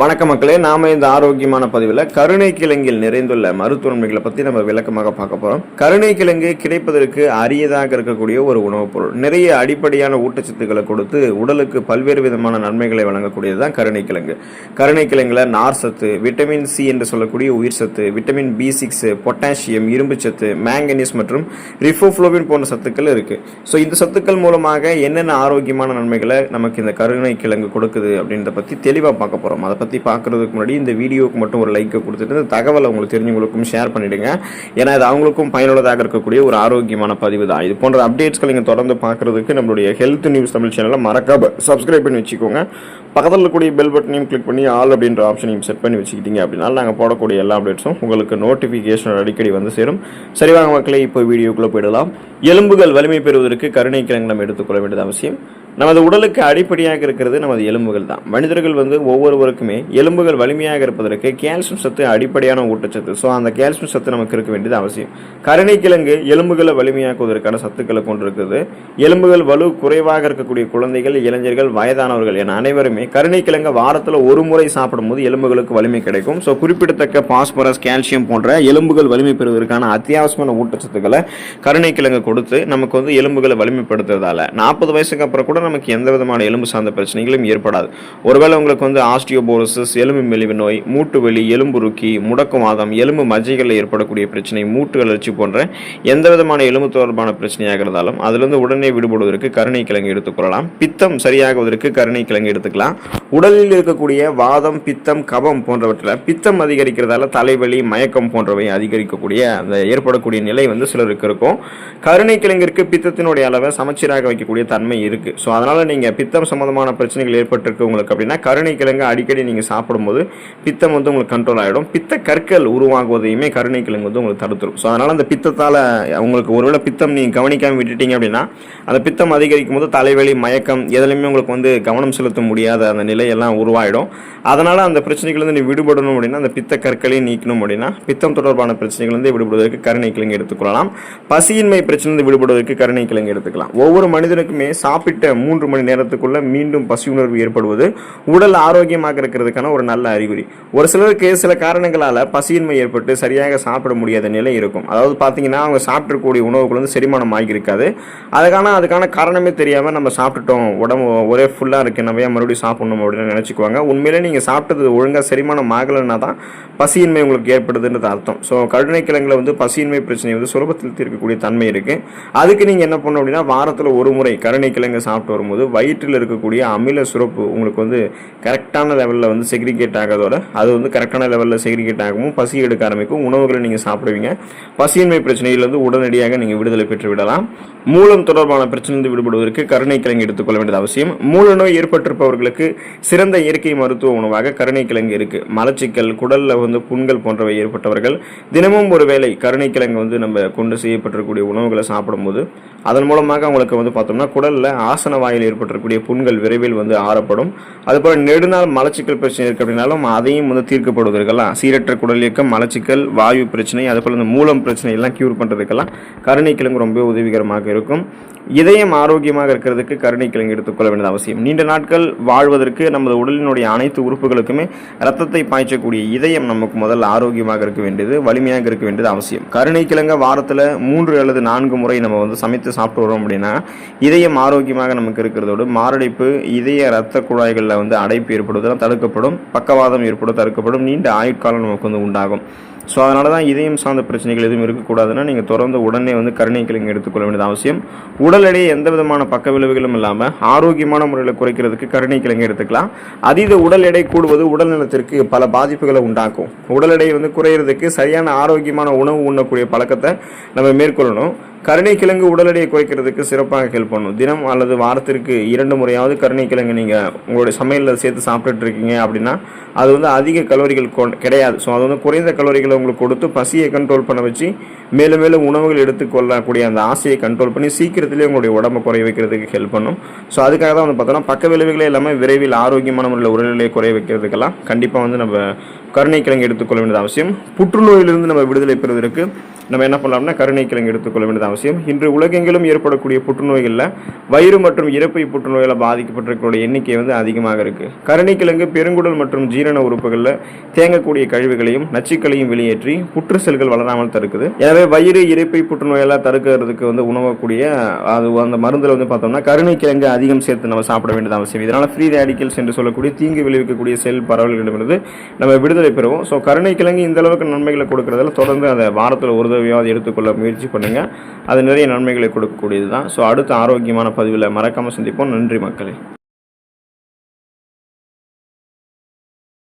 வணக்க மக்களே நாம இந்த ஆரோக்கியமான பதிவில் கருணை கிழங்கில் நிறைந்துள்ள மருத்துவன்மைகளை பற்றி நம்ம விளக்கமாக பார்க்க போகிறோம் கருணை கிழங்கு கிடைப்பதற்கு அரியதாக இருக்கக்கூடிய ஒரு உணவுப் பொருள். நிறைய அடிப்படையான ஊட்டச்சத்துக்களை கொடுத்து உடலுக்கு பல்வேறு விதமான நன்மைகளை வழங்கக்கூடியது தான் கருணை கிழங்கு. கருணை கிழங்குல நார் சத்து விட்டமின் சி என்று சொல்லக்கூடிய உயிர் சத்து விட்டமின் பி சிக்ஸ் பொட்டாசியம் இரும்பு சத்து மேங்கனீஸ் மற்றும் ரிஃபோஃப்ளோவின் போன்ற சத்துக்கள் இருக்கு. ஸோ இந்த சத்துக்கள் மூலமாக என்னென்ன ஆரோக்கியமான நன்மைகளை நமக்கு இந்த கருணை கிழங்கு கொடுக்குது அப்படின்றத பற்றி தெளிவாக பார்க்க போகிறோம் அதை பற்றி பார்க்குறதுக்கு முன்னாடி இந்த வீடியோவுக்கு மட்டும் ஒரு லைக்கை கொடுத்துட்டு இந்த தகவலை உங்களுக்கு தெரிஞ்சவங்களுக்கும் ஷேர் பண்ணிவிடுங்க ஏன்னா இது அவங்களுக்கும் பயனுள்ளதாக இருக்கக்கூடிய ஒரு ஆரோக்கியமான பதிவு தான். இது போன்ற அப்டேட்ஸ்களை நீங்கள் தொடர்ந்து பார்க்குறதுக்கு நம்மளுடைய ஹெல்த் நியூஸ் தமிழ் சேனலை மறக்காம சப்ஸ்கிரைப் பண்ணி வச்சுக்கோங்க. பக்கத்தில் இருக்கக்கூடிய பெல் பட்டனையும் கிளிக் பண்ணி ஆல் அப்படின்ற ஆப்ஷனையும் செட் பண்ணி வச்சுக்கிட்டீங்க அப்படின்னா நாங்கள் போடக்கூடிய எல்லா அப்டேட்ஸும் உங்களுக்கு நோட்டிஃபிகேஷன் அடிக்கடி வந்து சேரும். சரி வாங்க மக்களே இப்போ வீடியோக்குள்ளே போயிடலாம். எலும்புகள் வலிமை பெறுவதற்கு கருணை கிழங்கு நம்ம எடுத்துக்கொள்ள வேண்டியது அவசியம். நமது உடலுக்கு அடிப்படையாக இருக்கிறது நமது எலும்புகள் தான். மனிதர்கள் வந்து ஒவ்வொருவருக்குமே எலும்புகள் வலிமையாக இருப்பதற்கு கால்சியம் சத்து அடிப்படையான ஊட்டச்சத்து. ஸோ அந்த கால்சியம் சத்து நமக்கு இருக்க வேண்டியது அவசியம். கருணை கிழங்கு எலும்புகளை வலிமையாக்குவதற்கான சத்துக்களை கொண்டிருக்குது எலும்புகள் வலு குறைவாக இருக்கக்கூடிய குழந்தைகள் இளைஞர்கள் வயதானவர்கள் என அனைவருமே கருணைக்கிழங்கு வாரத்தில் ஒரு முறை சாப்பிடும்போது எலும்புகளுக்கு வலிமை கிடைக்கும். ஸோ குறிப்பிடத்தக்க பாஸ்பரஸ் கால்சியம் போன்ற எலும்புகள் வலிமை பெறுவதற்கான அத்தியாவசியமான ஊட்டச்சத்துக்களை கருணைக்கிழங்கு கொடுத்து நமக்கு வந்து எலும்புகளை வலிமைப்படுத்துறதால. நாற்பது வயசுக்கு அப்புறம் கூட நமக்கு எந்த விதமான எலும்பு சார்ந்த பிரச்சனைகளும் ஏற்படாது. ஒருவேளை உங்களுக்கு வந்து ஆஸ்டியோபோரோசிஸ் எலும்பு மெலிவு நோய் மூட்டு வலி எலும்புருக்கி முடக்குவாதம் எலும்பு மஜ்ஜைகளில் ஏற்படக்கூடிய பிரச்சனை மூட்டு வளர்ச்சி போன்ற எந்த விதமான எலும்பு தொடர்பான பிரச்சனையாக இருந்தாலும் அதிலிருந்து உடனே விடுபடுவதற்கு கருணை கிழங்கு எடுத்துக்கொள்ளலாம் பித்தம் சரியாகுவதற்கு கருணை கிழங்கு எடுத்துக்கலாம். உடலில் இருக்கக்கூடிய வாதம் பித்தம் கபம் போன்றவற்றில் பித்தம் அதிகரிக்கிறதால தலைவலி மயக்கம் போன்றவை அதிகரிக்கக்கூடிய அந்த ஏற்படக்கூடிய நிலை வந்து சிலருக்கு இருக்கும். கருணை கிழங்கிற்கு பித்தத்தினுடைய அளவை சமச்சீராக வைக்கக்கூடிய தன்மை இருக்கு. ஸோ அதனால நீங்க பித்தம் சம்பந்தமான பிரச்சனைகள் ஏற்பட்டிருக்கு உங்களுக்கு அப்படின்னா கருணை கிழங்கு அடிக்கடி நீங்க சாப்பிடும்போது பித்தம் வந்து உங்களுக்கு கண்ட்ரோல் ஆகிடும் பித்த கற்கள் உருவாகுவதையுமே கருணை கிழங்கு வந்து உங்களுக்கு தடுத்துரும். ஸோ அதனால அந்த பித்தத்தால் உங்களுக்கு ஒருவேளை பித்தம் நீங்க கவனிக்காம விட்டுட்டீங்க அப்படின்னா அந்த பித்தம் அதிகரிக்கும் போது தலைவலி மயக்கம் எதுலையுமே உங்களுக்கு வந்து கவனம் செலுத்த முடியாது. அந்த நிலையெல்லாம் உருவாயிடும். அதனால அந்த பிரச்சனைகள்லேருந்து நீ விடுபடணும் அப்படின்னா அந்த பித்த கற்களையும் நீக்கணும் அப்படின்னா பித்தம் தொடர்பான பிரச்சனைகள்லேருந்து விடுபடுவதற்கு கருணை கிழங்கு எடுத்துக்கொள்ளலாம் பசியின்மை பிரச்சனை விடுபடுவதற்கு கருணை கிழங்கு எடுத்துக்கலாம். ஒவ்வொரு மனிதனுக்குமே சாப்பிட்ட மூன்று மணி நேரத்துக்குள்ள மீண்டும் பசி உணர்வு ஏற்படுவது உடல் ஆரோக்கியமாக இருக்கிறதுக்கான ஒரு நல்ல அறிகுறி. ஒரு சிலருக்கு சில காரணங்களால் பசியின்மை ஏற்பட்டு சரியாக சாப்பிட முடியாத நிலை இருக்கும். அதாவது பார்த்தீங்கன்னா அவங்க சாப்பிடக்கூடிய உணவுகள் வந்து செரிமானம் ஆகியிருக்காது. அதுக்கான அதுக்கான காரணமே தெரியாமல் நம்ம சாப்பிட்டுட்டோம். உடம்பு ஒரே ஃபுல்லாக இருக்கு. நம்ம மறுபடியும் சாப்பிடணும் அப்படின்னு நினச்சிக்குவாங்க. உண்மையிலே நீங்கள் சாப்பிட்டது ஒழுங்காக செரிமானம் ஆகலைன்னா தான் பசியின்மை உங்களுக்கு ஏற்படுதுன்றது அர்த்தம். ஸோ கருணைக்கிழங்கில் வந்து பசியின்மை பிரச்சனை வந்து சுலபத்தில் தீர்க்கக்கூடிய தன்மை இருக்குது அதுக்கு நீங்கள் என்ன பண்ணணும் அப்படின்னா வாரத்தில் ஒரு முறை கருணைக்கிழங்கு சாப்பிட்டு வரும்போது வயிற்றில் இருக்கக்கூடிய அமில சுரப்பு உங்களுக்கு வந்து கரெக்டான லெவலில் வந்து செக்ரிகேட் ஆகிறதோட அது வந்து கரெக்டான லெவலில் செக்ரிகேட் ஆகவும் பசி எடுக்க ஆரம்பிக்கும். உணவுகளை நீங்கள் சாப்பிடுவீங்க. பசியின்மை பிரச்சனையிலிருந்து உடனடியாக நீங்கள் விடுதலை பெற்று விடலாம். மூலம் தொடர்பான பிரச்சனையிலிருந்து விடுபடுவதற்கு கருணைக்கிழங்கு எடுத்துக்கொள்ள வேண்டியது அவசியம். மூல நோய் ஏற்பட்டிருப்பவர்களுக்கு சிறந்த இயற்கை மருத்துவ உணவாக கருணைக்கிழங்கு இருக்கு. மலச்சிக்கல் குடல்ல வந்து புண்கள் போன்றவை ஏற்பட்டவர்கள் தினமும் ஒரு வேளை கருணைக்கிழங்கு வந்து நம்ம கொண்டு செய்யப்பட்டிருக்கக்கூடிய உணவுகளை சாப்பிடும்போது அதன் மூலமாக அவங்களுக்கு வந்து பார்த்தோம்னா குடல்ல ஆசன வாயில் ஏற்பட்டிருக்கக்கூடிய புண்கள் விரைவில் வந்து ஆறப்படும். அதுபோல் நெடுநாள் மலச்சிக்கல் பிரச்சனை இருக்கு அப்படின்னாலும் அதையும் வந்து தீர்க்கப்படுவதற்கெல்லாம் சீரற்ற குடல் இயக்கம் மலச்சிக்கல் வாயு பிரச்சனை அதுபோல் இந்த மூலம் பிரச்சனை எல்லாம் கியூர் பண்ணுறதுக்கெல்லாம் கருணைக்கிழங்கு ரொம்ப உதவிகரமாக இருக்கும். இதயம் ஆரோக்கியமாக இருக்கிறதுக்கு கருணைக்கிழங்கு எடுத்துக்கொள்ள வேண்டியது அவசியம். நீண்ட நாட்கள் வாழ்வதற்கு நமது உடலினுடைய அனைத்து உறுப்புகளுக்குமே ரத்தத்தை பாய்ச்சக்கூடிய இதயம் நமக்கு முதல்ல ஆரோக்கியமாக இருக்க வேண்டியது வலிமையாக இருக்க வேண்டியது அவசியம். கருணைக்கிழங்க வாரத்தில் மூன்று அல்லது நான்கு முறை நம்ம வந்து சமைத்து சாப்பிட்டு வரோம் அப்படின்னா இதயம் ஆரோக்கியமாக நமக்கு இருக்கிறதோடு மாரடைப்பு இதய ரத்த குழாய்களில் வந்து அடைப்பு ஏற்படுவதெல்லாம் தடுக்கப்படும் பக்கவாதம் ஏற்படும் தடுக்கப்படும் நீண்ட ஆயுட்காலம் நமக்கு வந்து உண்டாகும். ஸோ அதனால தான் இதயம் சார்ந்த பிரச்சனைகள் எதுவும் இருக்கக்கூடாதுன்னா நீங்கள் தொடர்ந்து உடனே வந்து கருணை கிழங்கு எடுத்துக்கொள்ள வேண்டியது அவசியம். உடல் எடையை எந்த விதமான பக்க விளைவுகளும் இல்லாமல் ஆரோக்கியமான முறையில் குறைக்கிறதுக்கு கருணை கிழங்கு எடுத்துக்கலாம். அதீத உடல் எடை கூடுவது உடல் நலத்திற்கு பல பாதிப்புகளை உண்டாக்கும். உடல் எடை வந்து குறையிறதுக்கு சரியான ஆரோக்கியமான உணவு உண்ணக்கூடிய பழக்கத்தை நம்ம மேற்கொள்ளணும். கருணைக்கிழங்கு உடல் எடையை குறைக்கிறதுக்கு சிறப்பாக ஹெல்ப் பண்ணும். தினம் அல்லது வாரத்திற்கு இரண்டு முறையாவது கருணைக்கிழங்கு நீங்கள் உங்களுடைய சமையலில் சேர்த்து சாப்பிட்டுட்டு இருக்கீங்க அப்படின்னா அது வந்து அதிக கலோரிகள் கொ- கிடையாது. ஸோ அது வந்து குறைந்த கலோரிகளை உங்களுக்கு கொடுத்து பசியை கண்ட்ரோல் பண்ண வச்சு மேலும் மேலும் உணவுகள் எடுத்துக்கொள்ளக்கூடிய அந்த ஆசையை கண்ட்ரோல் பண்ணி சீக்கிரத்திலேயே உங்களுடைய உடம்பை குறைய வைக்கிறதுக்கு ஹெல்ப் பண்ணும். ஸோ அதுக்காக தான் வந்து பார்த்தோம்னா பக்க விளைவுகளே இல்லாமல் விரைவில் ஆரோக்கியமான முறையில் உடல்நிலையை குறைய வைக்கிறதுக்கெல்லாம் கண்டிப்பாக வந்து நம்ம கருணைக்கிழங்கு எடுத்துக்கொள்ள வேண்டியது அவசியம். புற்றுநோயிலிருந்து நம்ம விடுதலை பெறுவதற்கு நம்ம என்ன பண்ணலாம்னா கருணைக்கிழங்கு எடுத்துக்கொள்ள வேண்டியது அவசியம். இன்று உலகெங்கிலும் ஏற்படக்கூடிய புற்றுநோய்களில் வயிறு மற்றும் இறப்பை புற்றுநோயால் பாதிக்கப்பட்டிருக்கக்கூடிய எண்ணிக்கை வந்து அதிகமாக இருக்குது கருணைக்கிழங்கு பெருங்குடல் மற்றும் ஜீரண உறுப்புகளில் தேங்கக்கூடிய கழிவுகளையும் நச்சுக்களையும் வெளியேற்றி புற்று செல்கள் வளராமல் தடுக்குது. எனவே வயிறு இறைப்பை புற்றுநோயெல்லாம் தடுக்கிறதுக்கு வந்து உணவக்கூடிய அது அந்த மருந்தில் வந்து பார்த்தோம்னா கருணைக்கிழங்கு அதிகம் சேர்த்து நம்ம சாப்பிட வேண்டியது அவசியம். இதனால் ஃப்ரீ ரேடிக்கல்ஸ் என்று சொல்லக்கூடிய தீங்கு விளைவிக்கக்கூடிய செல் பரவல்களிடமிருந்து நம்ம விடுதலை பெறுவோம். ஸோ கருணைக்கிழங்கு இந்த அளவுக்கு நன்மைகளை கொடுக்கறதால தொடர்ந்து அதை வாரத்தில் ஒரு தடவையாவது எடுத்துக்கொள்ள முயற்சி பண்ணுங்க. அது நிறைய நன்மைகளை கொடுக்கக்கூடியது தான் ஸோ அடுத்த ஆரோக்கியமான பதிவில் மறக்காமல் சந்திப்போம். நன்றி மக்களே.